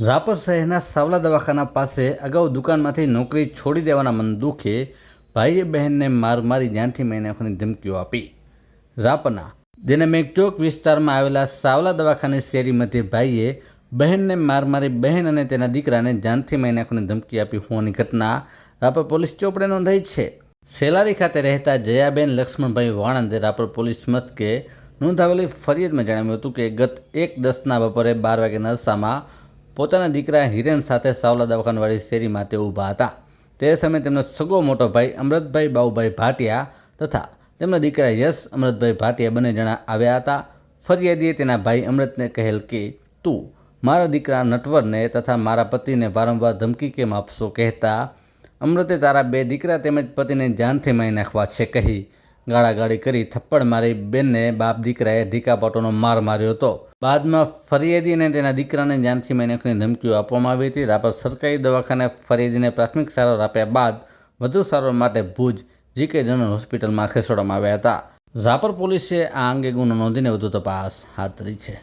રાપર શહેરના સાવલા દવાખાના પાસે અગાઉ દુકાનમાંથી નોકરી છોડી દેવાના મન દુઃખે ભાઈએ બહેનને માર મારી જાનથી મેં નાખવાની ધમકીઓ આપી. રાપરના દિનમેક ચોક વિસ્તારમાં આવેલા સાવલા દવાખાની શેરી મધ્યે ભાઈએ બહેનને માર મારી બહેન અને તેના દીકરાને જાનથી મારી નાખવાની ધમકી આપી હોવાની ઘટના રાપર પોલીસ ચોપડે નોંધાઈ છે. સેલારી ખાતે રહેતા જયાબેન લક્ષ્મણભાઈ વાણંદે રાપર પોલીસ મથકે નોંધાવેલી ફરિયાદમાં જણાવ્યું હતું કે ગત એક દસના બપોરે બાર વાગ્યાના અરસામાં પોતાના દીકરા હિરેન સાથે સાવલા દવાખાનવાળી શેરીમાં તે ઊભા હતા. તે સમયે તેમનો સગો મોટો ભાઈ અમૃતભાઈ બાઉભાઈ ભાટિયા તથા તેમના દીકરા યશ અમૃતભાઈ ભાટિયા બંને જણા આવ્યા હતા. ફરિયાદીએ તેના ભાઈ અમૃતને કહેલ કે, તું મારા દીકરા નટવરને તથા મારા પતિને વારંવાર ધમકી કેમ આપશો કહેતા? અમૃતે તારા બે દીકરા તેમજ પતિને જાનથી મારી નાખવા છે કહી ગાળાગાળી કરી થપ્પડ મારી બેનને બાપ દીકરાએ ઢીકાપાટોનો માર માર્યો હતો. બાદમાં ફરિયાદી અને તેના દીકરાને જાનથી મારી નાખવાની ધમકીઓ આપવામાં આવી હતી, રાપર સરકારી દવાખાને ફરિયાદીને પ્રાથમિક સારવાર આપ્યા બાદ વધુ સારવાર માટે ભુજ જીકે જનરલ હોસ્પિટલમાં ખસેડવામાં આવ્યા હતા. રાપર પોલીસે આ અંગે ગુનો નોંધીને વધુ તપાસ હાથ ધરી છે.